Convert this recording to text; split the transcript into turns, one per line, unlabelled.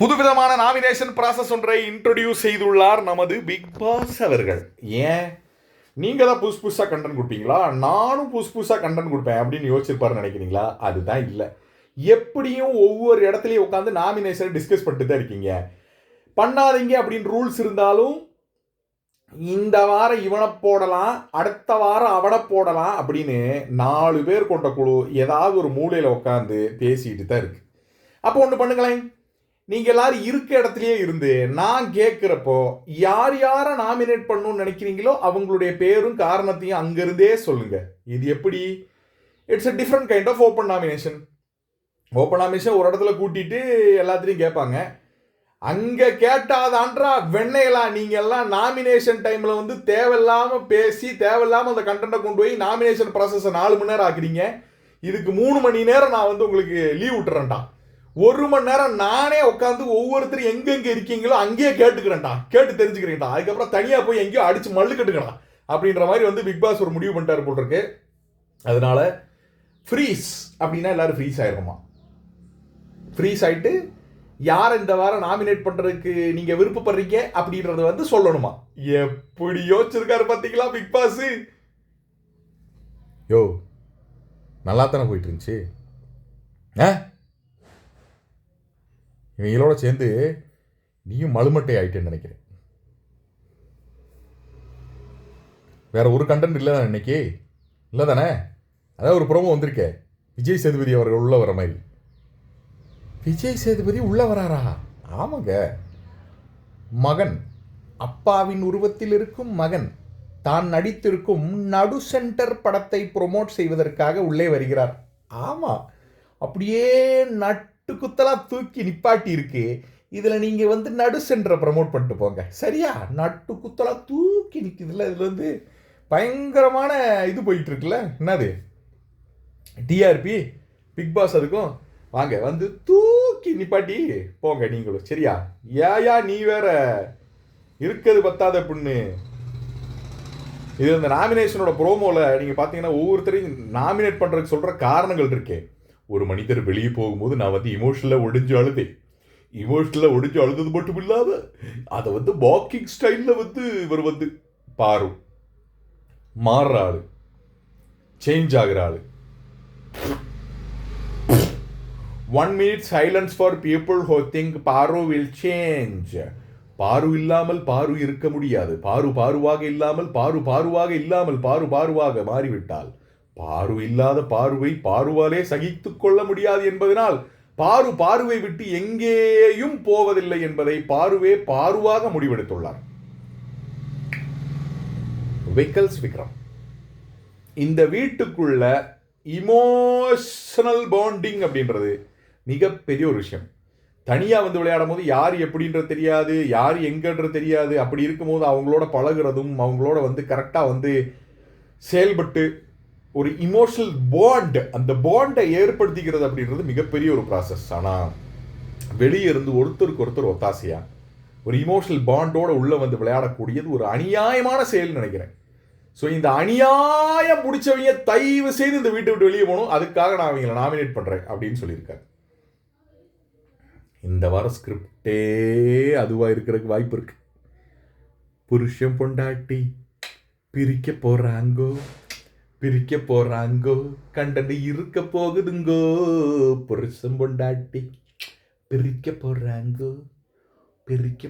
புதுவிதமான nomination process ஒன்றை introduce செய்துள்ளார் நமது பிக் பாஸ் அவர்கள். ஏன்? நீங்கள் தான் புதுசு புதுசாக கண்டென்ட் கொடுப்பீங்களா? நானும் புதுசு புதுசாக கண்டென்ட் கொடுப்பேன் அப்படின்னு யோசிச்சிருப்பாருன்னு நினைக்கிறீங்களா? அதுதான் இல்லை. எப்படியும் ஒவ்வொரு இடத்துலையும் உட்காந்து நாமினேஷனை டிஸ்கஸ் பண்ணிட்டு தான் இருக்கீங்க. பண்ணாதீங்க அப்படின்னு ரூல்ஸ் இருந்தாலும் இந்த வாரம் இவனை போடலாம் அடுத்த வாரம் அவனை போடலாம் அப்படின்னு நாலு பேர் கொண்ட குழு ஏதாவது ஒரு மூலையில் உட்காந்து பேசிக்கிட்டு தான் இருக்கு. அப்போ ஒன்று பண்ணுங்களேன். நீங்கள் எல்லாரும் இருக்க இடத்துலயே இருந்து நான் கேட்குறப்போ யார் யாரை நாமினேட் பண்ணணும்னு நினைக்கிறீங்களோ அவங்களுடைய பேரும் காரணத்தையும் அங்கிருந்தே சொல்லுங்க. இது எப்படி? It's a different kind of open nomination open nomination ஒரு இடத்துல கூட்டிட்டு எல்லாத்துலேயும் கேட்பாங்க. அங்கே கேட்டாதான்றா வெண்ணையலா நீங்கள் எல்லாம் நாமினேஷன் டைமில் வந்து தேவையில்லாம பேசி தேவையில்லாம அந்த கண்டென்ட்டை கொண்டு போய் நாமினேஷன் ப்ராசஸை நாலு மணி நேரம் ஆக்குறீங்க. இதுக்கு மூணு மணி நேரம் நான் வந்து உங்களுக்கு லீவ் விட்டுறேன்டா. ஒரு மணி நேரம் நானே உட்காந்து ஒவ்வொருத்தரும் எங்கெங்க இருக்கீங்களோ அங்கேயே கேட்டுக்கிறேன்டா. கேட்டு தெரிஞ்சுக்கிறேன்டா அதுக்கப்புறம் தனியாக போய் எங்கேயோ அடிச்சு மல்லு கட்டுக்கடா அப்படின்ற மாதிரி வந்து பிக் பாஸ் ஒரு முடிவு பண்ணிட்டார் போல் இருக்கு அதனால ஃப்ரீஸ் அப்படின்னா எல்லாரும் ஃப்ரீஸ் ஆயிருக்குமா ஃப்ரீஸ் ஆயிட்டு யார் இந்த வாரம் நாமினேட் பண்ணுறதுக்கு நீங்கள் விருப்பப்படுறீங்க அப்படின்றத வந்து சொல்லணுமா. எப்படி யோசிச்சிருக்காரு பார்த்தீங்களா பிக் பாஸ் யோ நல்லா தானே போயிட்டு இருந்துச்சு. ஆ? இவங்களோட சேர்ந்து நீயும் மழுமட்டை ஆயிட்டேன்னு நினைக்கிறேன். வேற ஒரு கண்டென்ட் இல்லை தானே இன்னைக்கு? இல்லை தானே அதான் ஒரு ப்ரோமோ வந்திருக்கே. விஜய் சேதுபதி அவர்கள் உள்ள வர மாதிரி. விஜய் சேதுபதி உள்ள வராரா? ஆமாங்க. மகன். அப்பாவின் உருவத்தில் இருக்கும் மகன். தான் நடித்திருக்கும் நடு சென்டர் படத்தை ப்ரொமோட் செய்வதற்காக உள்ளே வருகிறார். ஆமாம் அப்படியே நட் நட்டு குத்தலாக தூக்கி நிப்பாட்டி இருக்கு இதில் நீங்கள் வந்து நடு சென்டரை ப்ரமோட் பண்ணிட்டு போங்க. சரியா? நட்டு குத்தலாக தூக்கி நிற்குதுல்ல இதில் வந்து பயங்கரமான இது போயிட்டுருக்குல்ல. என்னது? டிஆர்பி பிக் பாஸ் அதுக்கும். வாங்க வந்து தூக்கி நிப்பாட்டி போங்க நீங்களும். சரியா? ஏயா நீ வேற இருக்கிறது பத்தாத பொண்ணு. இது இந்த நாமினேஷனோட ப்ரோமோவில் நீங்கள் பார்த்தீங்கன்னா ஒவ்வொருத்தரையும் நாமினேட் பண்ணுறதுக்கு சொல்கிற காரணங்கள் இருக்கே. ஒரு மனிதர் வெளியே போகும்போது நான் வந்து இமோஷனலாக ஒடிஞ்சு அழுதேன் இமோஷனலாக ஒடிஞ்சு அழுதது மட்டும் இல்லாமல் அதை வந்து வாக்கிங் ஸ்டைலில் வந்து இவர் வந்து பாரு மாறுற ஆள் சேஞ்ச் ஆகிற ஆள் one minute silence for people who think பாரு வில் சேஞ்ச் பாரு இல்லாமல் பாரு இருக்க முடியாது. பாரு பாருவாக இல்லாமல் பாரு பாருவாக இல்லாமல் பாரு பாருவாக மாறிவிட்டால். பாரு இல்லாத பார்வை பாருவாலே சகித்து கொள்ள முடியாது என்பதனால் பாரு பார்வை விட்டு எங்கேயும் போவதில்லை என்பதை பாருவே பாருவாக முடிவெடுத்துள்ளார். விக்கல்ஸ் விக்ரம். இந்த வீட்டுக்குள்ள இமோஷனல் பாண்டிங் அப்படின்றது மிகப்பெரிய ஒரு விஷயம். தனியாக வந்து விளையாடும் போது யார் எப்படின்றது தெரியாது யார் எங்கன்றது தெரியாது. அப்படி இருக்கும்போது அவங்களோட பழகுறதும் அவங்களோட வந்து கரெக்டாக வந்து செயல்பட்டு ஒரு இமோஷனல் பாண்ட் அந்த பாண்டை ஏற்படுத்திக்கிறது அப்படின்றது மிகப்பெரிய ஒரு ப்ராசஸ் ஆனால் வெளியே இருந்து ஒருத்தருக்கு ஒருத்தர் ஒத்தாசையா? ஒரு இமோஷனல் பாண்டோட உள்ளே வந்து விளையாடக்கூடியது ஒரு அநியாயமான செயல்னு நினைக்கிறேன். ஸோ இந்த அநியாயம் பிடிச்சவங்க தயவு செய்து இந்த வீட்டை விட்டு வெளியே போகணும். அதுக்காக நான் அவங்களை நாமினேட் பண்ணுறேன் அப்படின்னு சொல்லியிருக்காரு. இந்த வார ஸ்கிரிப்டே அதுவாக இருக்கிறதுக்கு வாய்ப்பு இருக்கு. புருஷன் பொண்டாட்டி பிரிக்க போகிறாங்கோ பிரிக்க போறாங்கோ? கண்டது இருக்க போகுதுங்கோ? புருஷம் பொண்டாட்டி. பிரிக்க போறாங்கோ? பிரிக்க